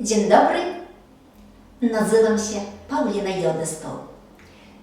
Dzień dobry, nazywam się Paulina Jodestoł.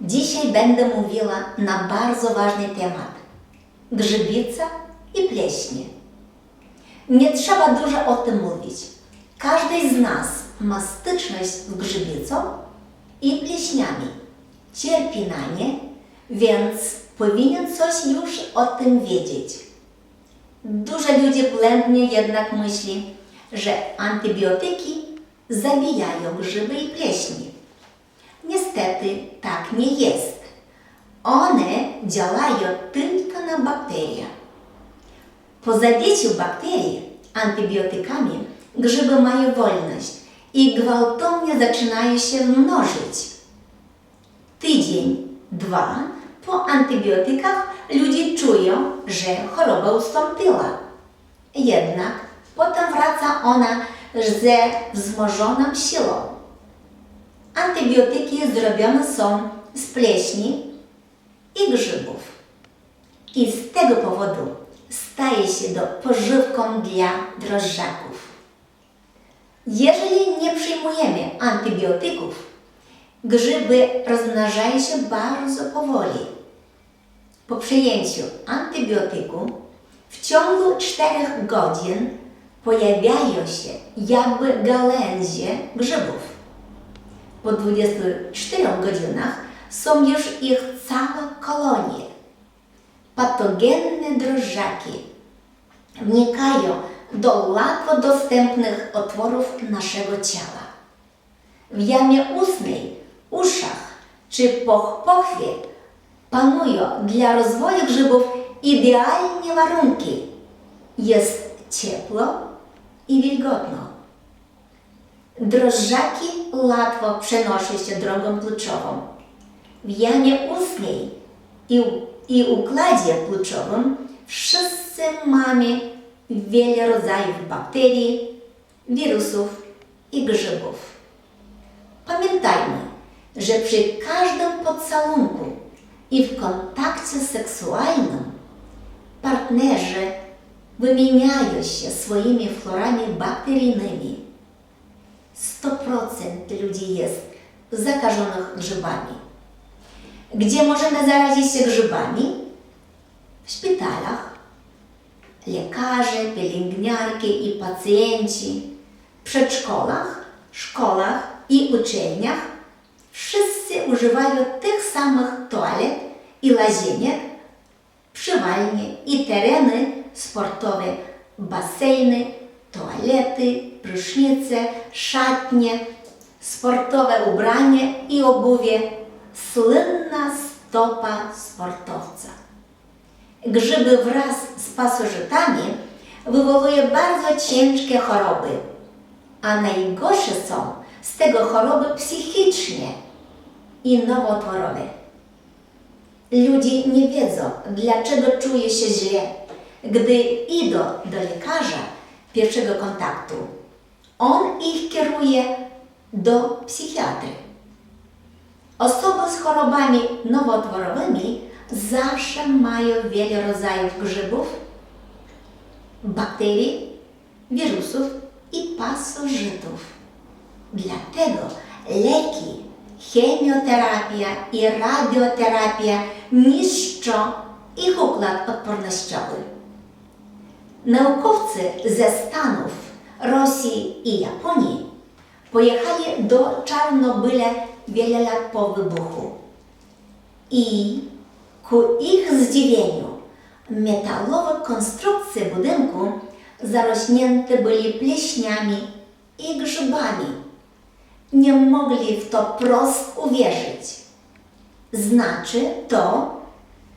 Dzisiaj będę mówiła na bardzo ważny temat grzybica i pleśnie. Nie trzeba dużo o tym mówić. Każdy z nas ma styczność z grzybicą i pleśniami. Cierpi na nie, więc powinien coś już o tym wiedzieć. Dużo ludzi błędnie jednak myśli, że antybiotyki zabijają grzyby i pleśni. Niestety tak nie jest. One działają tylko na bakterie. Po zabiciu bakterii antybiotykami grzyby mają wolność i gwałtownie zaczynają się mnożyć. Tydzień, dwa po antybiotykach ludzie czują, że choroba ustąpiła. Jednak potem wraca ona ze wzmożoną siłą. Antybiotyki zrobione są z pleśni i grzybów. I z tego powodu staje się do pożywką dla drożdżaków. Jeżeli nie przyjmujemy antybiotyków, grzyby rozmnażają się bardzo powoli. Po przyjęciu antybiotyku w ciągu 4 godzin pojawiają się jakby gałęzie grzybów. Po 24 godzinach są już ich całe kolonie. Patogenne drożdżaki wnikają do łatwo dostępnych otworów naszego ciała. W jamie ustnej, uszach czy po pochwie panują dla rozwoju grzybów idealne warunki. Jest ciepło i wilgotno. Drożdżaki łatwo przenoszą się drogą płuczową. W jamie ustnej i, i układzie płuczowym wszyscy mamy wiele rodzajów bakterii, wirusów i grzybów. Pamiętajmy, że przy każdym pocałunku i w kontakcie seksualnym partnerzy się swoimi florami bakteryjnymi. 100% ludzi jest zakażonych grzybami. Gdzie możemy zarazić się grzybami? W szpitalach. Lekarze, pielęgniarki i pacjenci, przedszkolach, szkołach i uczelniach wszyscy używają tych samych toalet i łazieniek, przywalnie i tereny sportowe, baseny, toalety, prysznice, szatnie, sportowe ubranie i obuwie, słynna stopa sportowca. Grzyby wraz z pasożytami wywołują bardzo ciężkie choroby, a najgorsze są z tego choroby psychiczne i nowotworowe. Ludzie nie wiedzą, dlaczego czuje się źle, gdy idą do lekarza pierwszego kontaktu. On ich kieruje do psychiatry. Osoby z chorobami nowotworowymi zawsze mają wiele rodzajów grzybów, bakterii, wirusów i pasożytów. Dlatego leki, chemioterapia i radioterapia niszczą ich układ odpornościowy. Naukowcy ze Stanów, Rosji i Japonii pojechali do Czarnobyla wiele lat po wybuchu. I ku ich zdziwieniu metalowe konstrukcje budynku zarośnięte byli pleśniami i grzybami. Nie mogli w to prost uwierzyć. Znaczy to,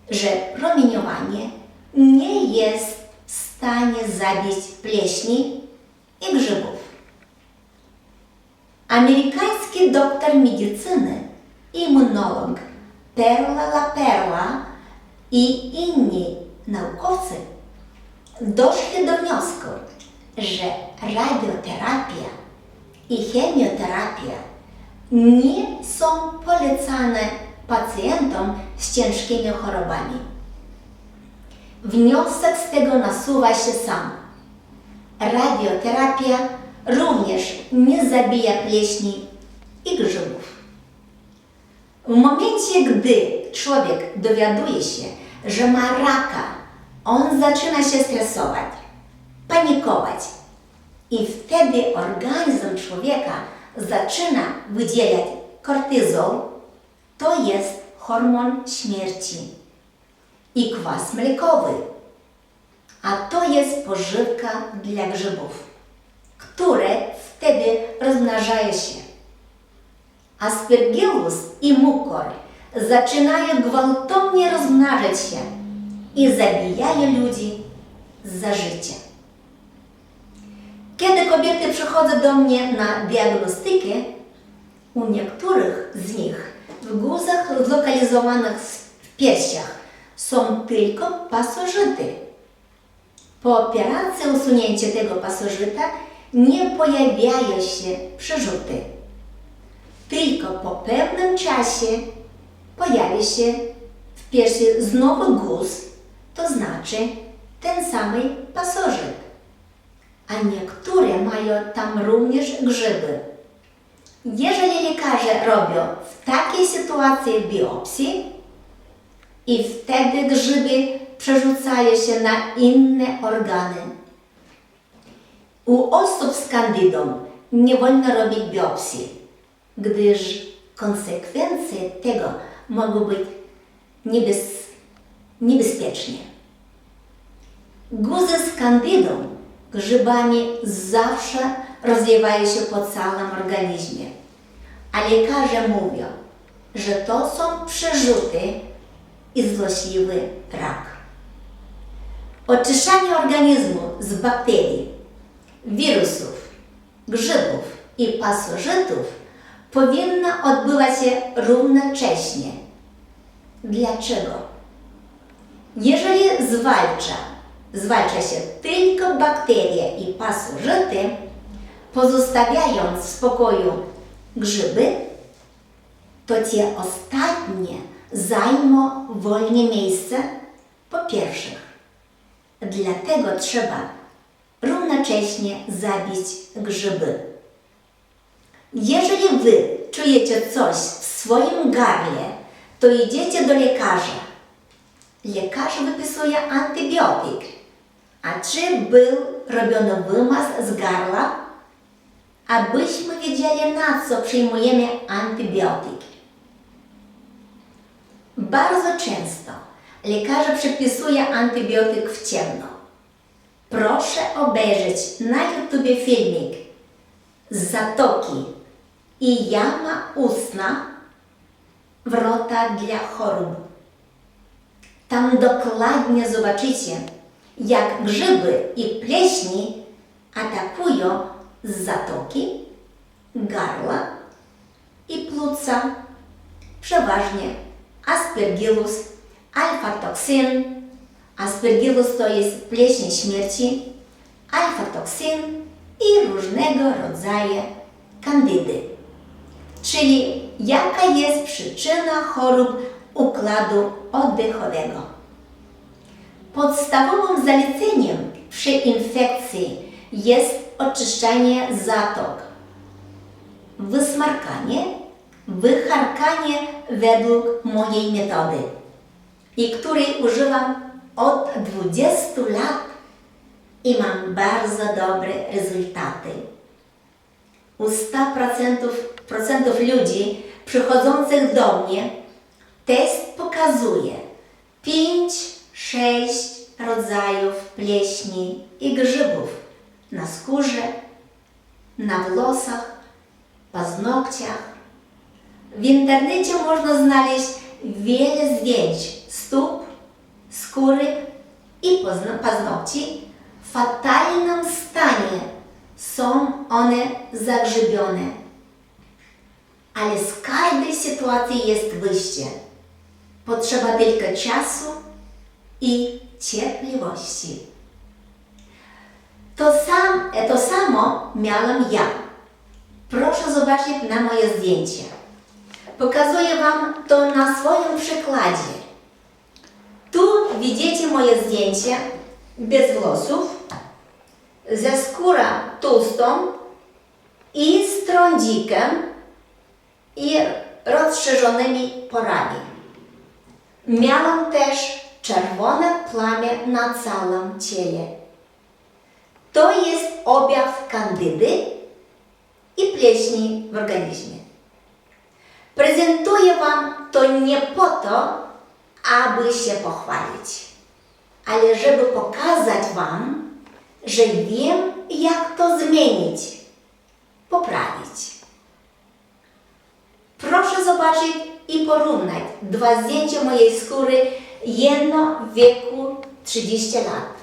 że promieniowanie nie jest stanie zabić pleśni i grzybów. Amerykański doktor medycyny, immunolog Perla La Perla i inni naukowcy doszli do wniosku, że radioterapia i chemioterapia nie są polecane pacjentom z ciężkimi chorobami. Wniosek z tego nasuwa się sam. Radioterapia również nie zabija pleśni i grzybów. W momencie, gdy człowiek dowiaduje się, że ma raka, on zaczyna się stresować, panikować i wtedy organizm człowieka zaczyna wydzielać kortyzol, to jest hormon śmierci i kwas mlekowy, a to jest pożywka dla grzybów, które wtedy rozmnażają się. Aspergillus i mukor zaczynają gwałtownie rozmnażać się i zabijają ludzi za życie. Kiedy kobiety przychodzą do mnie na diagnostykę, u niektórych z nich w guzach zlokalizowanych w piersiach są tylko pasożyty. Po operacji usunięcia tego pasożyta nie pojawiają się przerzuty. Tylko po pewnym czasie pojawia się w piersi znowu guz, to znaczy ten sam pasożyt. A niektóre mają tam również grzyby. Jeżeli lekarze robią w takiej sytuacji biopsję i wtedy grzyby przerzucają się na inne organy. U osób z kandydą nie wolno robić biopsji, gdyż konsekwencje tego mogą być niebez, niebezpieczne. Guzy z kandydą grzybami zawsze rozwiewają się po całym organizmie, a lekarze mówią, że to są przerzuty i złośliwy rak. Oczyszczanie organizmu z bakterii, wirusów, grzybów i pasożytów powinno odbywać się równocześnie. Dlaczego? Jeżeli zwalcza, zwalcza się tylko bakterie i pasożyty, pozostawiając w spokoju grzyby, to te ostatnie zajmą wolnie miejsce po pierwszych. Dlatego trzeba równocześnie zabić grzyby. Jeżeli Wy czujecie coś w swoim gardle, to idziecie do lekarza. Lekarz wypisuje antybiotyk. A czy był robiony wymaz z gardła? Abyśmy wiedzieli, na co przyjmujemy antybiotyki. Bardzo często lekarze przepisują antybiotyk w ciemno. Proszę obejrzeć na YouTube filmik z Zatoki i jama ustna wrota dla chorób. Tam dokładnie zobaczycie, jak grzyby i pleśni atakują z zatoki, gardła i płuca, przeważnie aspergillus, alfa-toksyn. Aspergillus to jest pleśń śmierci, alfa-toksyn i różnego rodzaju kandydy. Czyli jaka jest przyczyna chorób układu oddechowego. Podstawowym zaleceniem przy infekcji jest oczyszczanie zatok, wysmarkanie, wycharkanie według mojej metody i której używam od 20 lat i mam bardzo dobre rezultaty. U 100% procentów ludzi przychodzących do mnie test pokazuje 5-6 rodzajów pleśni i grzybów na skórze, na włosach, paznokciach. W internecie można znaleźć wiele zdjęć stóp, skóry i paznokci w fatalnym stanie. Są one zagrzybione. Ale z każdej sytuacji jest wyjście. Potrzeba tylko czasu i cierpliwości. To, sam, to samo miałam ja. Proszę zobaczyć na moje zdjęcie. Pokazuję Wam to na swoim przykładzie. Tu widzicie moje zdjęcie bez włosów, ze skóra tłustą i z trądzikiem i rozszerzonymi porami. Miałam też czerwone plamię na całym ciele. To jest objaw kandydy i pleśni w organizmie. Prezentuję Wam to nie po to, aby się pochwalić, ale żeby pokazać Wam, że wiem, jak to zmienić, poprawić. Proszę zobaczyć i porównać dwa zdjęcia mojej skóry, jedno w wieku 30 lat,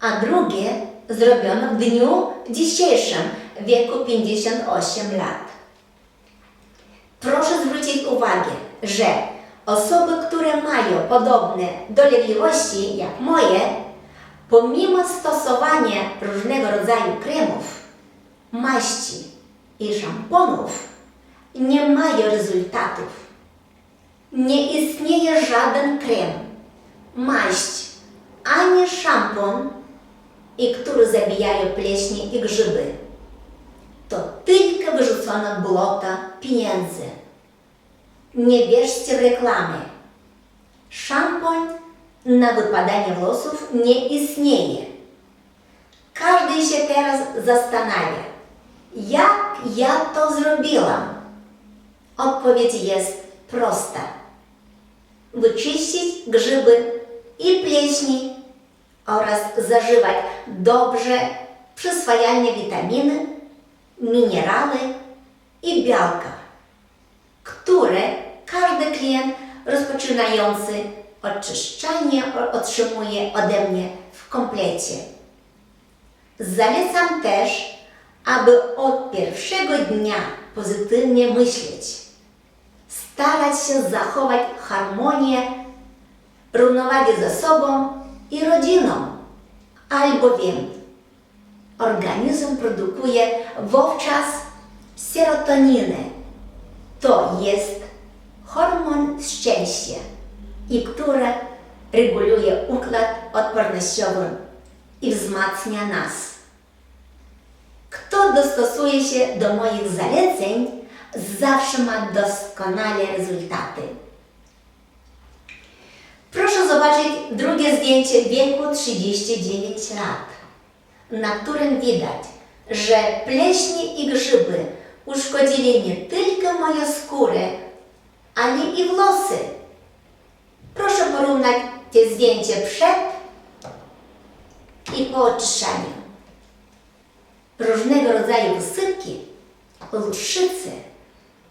a drugie zrobione w dniu dzisiejszym w wieku 58 lat. Proszę zwrócić uwagę, że osoby, które mają podobne dolegliwości jak moje, pomimo stosowania różnego rodzaju kremów, maści i szamponów, nie mają rezultatów. Nie istnieje żaden krem, maść ani szampon, i który zabijają pleśnie i grzyby. To tylko wyrzucone błota pieniędzy. Nie wierzcie w reklamy. Szampon na wypadanie włosów nie istnieje. Każdy się teraz zastanawia, jak ja to zrobiłam. Odpowiedź jest prosta. Wyczyścić grzyby i pleśni oraz zażywać dobrze przyswajalne witaminy, minerały i białka, które każdy klient rozpoczynający oczyszczanie otrzymuje ode mnie w komplecie. Zalecam też, aby od pierwszego dnia pozytywnie myśleć, starać się zachować harmonię, równowagę ze sobą i rodziną, albowiem organizm produkuje wówczas serotoninę. To jest hormon szczęścia i który reguluje układ odpornościowy i wzmacnia nas. Kto dostosuje się do moich zaleceń, zawsze ma doskonałe rezultaty. Proszę zobaczyć drugie zdjęcie wieku 39 lat, na którym widać, że pleśnie i grzyby uszkodzili nie tylko moją skórę, ale i włosy. Proszę porównać te zdjęcie przed i po oczyszczaniu. Różnego rodzaju wysypki, łuszczycy,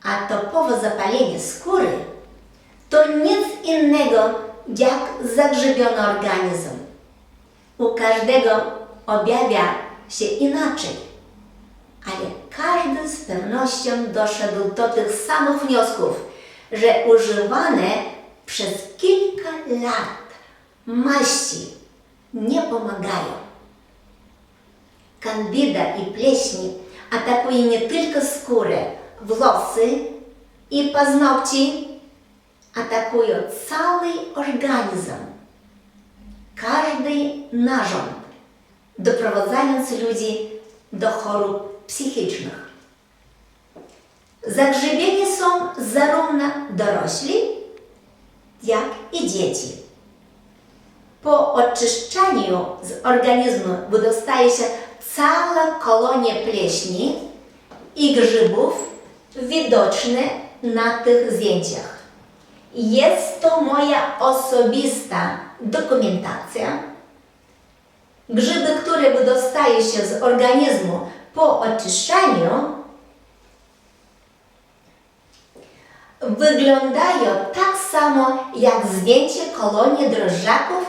a topowe zapalenie skóry to nic innego jak zagrzybiony organizm. U każdego objawia się inaczej, ale każdy z pewnością doszedł do tych samych wniosków, że używane przez kilka lat maści nie pomagają. Kandida i pleśni atakuje nie tylko skórę, włosy i paznokci, atakują cały organizm, każdy narząd, doprowadzając ludzi do chorób psychicznych. Zagrzybieni są zarówno dorośli, jak i dzieci. Po oczyszczaniu z organizmu wydostaje się cała kolonia pleśni i grzybów widoczne na tych zdjęciach. Jest to moja osobista dokumentacja. Grzyby, które wydostaje się z organizmu po oczyszczaniu, wyglądają tak samo jak zdjęcie kolonii drożdżaków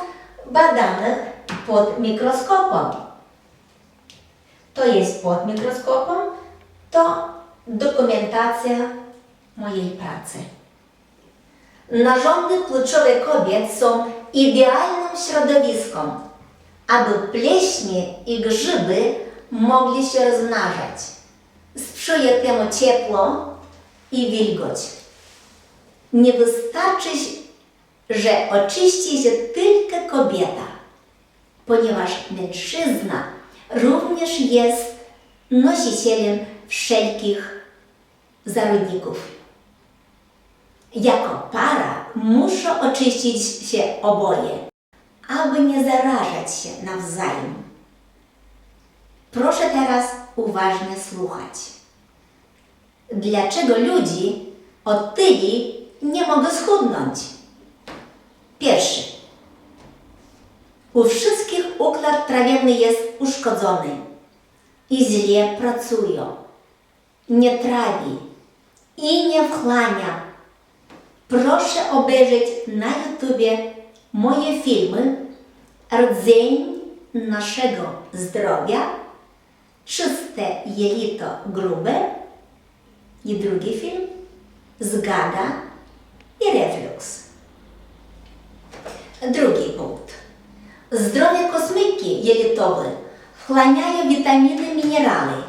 badanych pod mikroskopem. To jest pod mikroskopem, to dokumentacja mojej pracy. Narządy płciowe kobiet są idealnym środowiskiem, aby pleśnie i grzyby mogli się rozmnażać. Sprzyja temu ciepło i wilgoć. Nie wystarczy, że oczyści się tylko kobieta, ponieważ mężczyzna również jest nosicielem wszelkich zarodników. Jako para muszą oczyścić się oboje, aby nie zarażać się nawzajem. Proszę teraz uważnie słuchać. Dlaczego ludzi otyli nie mogą schudnąć? Pierwszy. U wszystkich układ trawienny jest uszkodzony i źle pracują. Nie trawi i nie wchłania. Proszę obejrzeć na YouTubie moje filmy Rdzeń naszego zdrowia, Czyste jelito grube i drugi film Zgaga i reflux. Drugi punkt. Zdrowie kosmyki jelitowe wchłaniają witaminy, minerały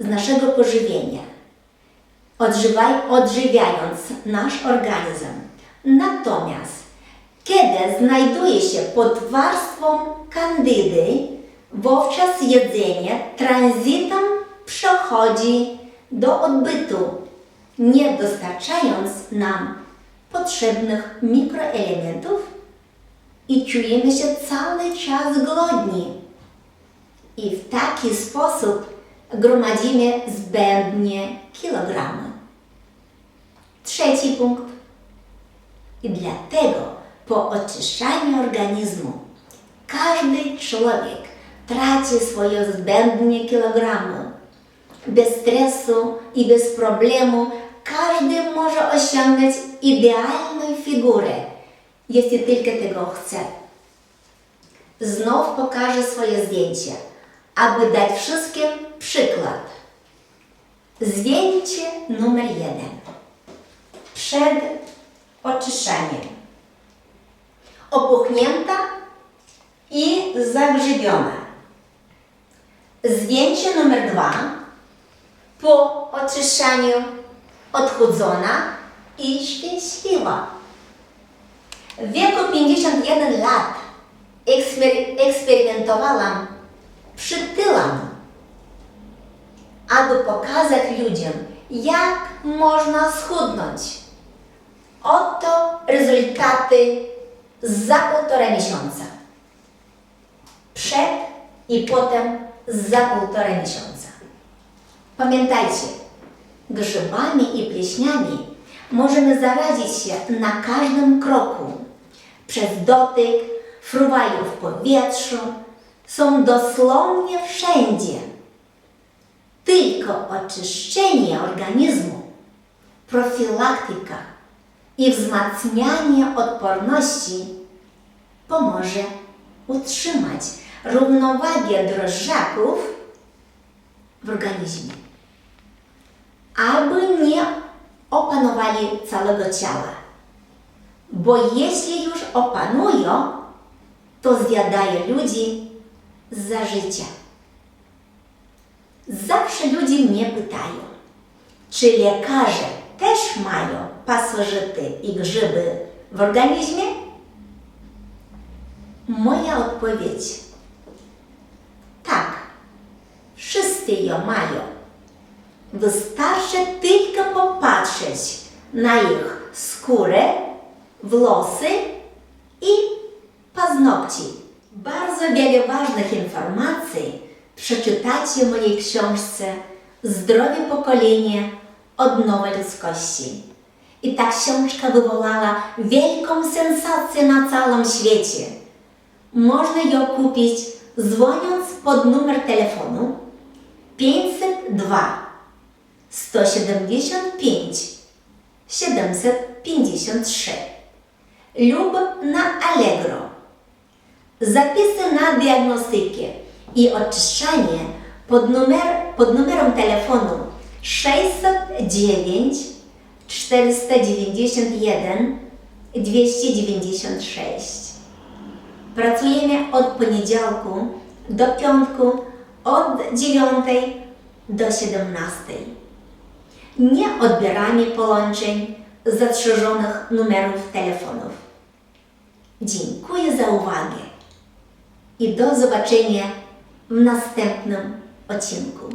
z naszego pożywienia, odżywaj, odżywiając nasz organizm. Natomiast kiedy znajduje się pod warstwą kandydy, wówczas jedzenie tranzytem przechodzi do odbytu, nie dostarczając nam potrzebnych mikroelementów i czujemy się cały czas głodni. I w taki sposób gromadzimy zbędnie kilogramy. Trzeci punkt. I dlatego po oczyszczaniu organizmu każdy człowiek traci swoje zbędne kilogramy. Bez stresu i bez problemu każdy może osiągnąć idealną figurę, jeśli tylko tego chce. Znów pokażę swoje zdjęcie, aby dać wszystkim przykład. Zdjęcie numer jeden. Przed oczyszczaniem. Opuchnięta i zagrzybiona. Zdjęcie numer dwa. Po oczyszczaniu odchudzona i szczęśliwa. W wieku 51 lat ekspery- eksperymentowałam przytyłam, aby pokazać ludziom, jak można schudnąć. Oto rezultaty za półtora miesiąca. Przed i potem za półtora miesiąca. Pamiętajcie, grzybami i pleśniami możemy zarazić się na każdym kroku. Przez dotyk, fruwają w powietrzu, są dosłownie wszędzie. Tylko oczyszczenie organizmu, profilaktyka i wzmacnianie odporności pomoże utrzymać równowagę drożdżaków w organizmie, aby nie opanowali całego ciała. Bo jeśli już opanują, to zjadają ludzi za życia. Zawsze ludzie mnie pytają, czy lekarze też mają pasożyty i grzyby w organizmie? Moja odpowiedź tak, wszyscy ją mają. Wystarczy tylko popatrzeć na ich skórę, włosy i paznokci. Bardzo wiele ważnych informacji przeczytacie w mojej książce Zdrowie pokolenie od nowej ludzkości. I ta książka wywołała wielką sensację na całym świecie. Można ją kupić dzwoniąc pod numer telefonu 502 175 753 lub na Allegro. Zapisy na diagnostykę i oczyszczanie pod, numer, pod numerem telefonu 609 491 296. Pracujemy od poniedziałku do piątku od 9 do 17. Nie odbieramy połączeń zastrzeżonych numerów telefonów. Dziękuję za uwagę i do zobaczenia w następnym odcinku.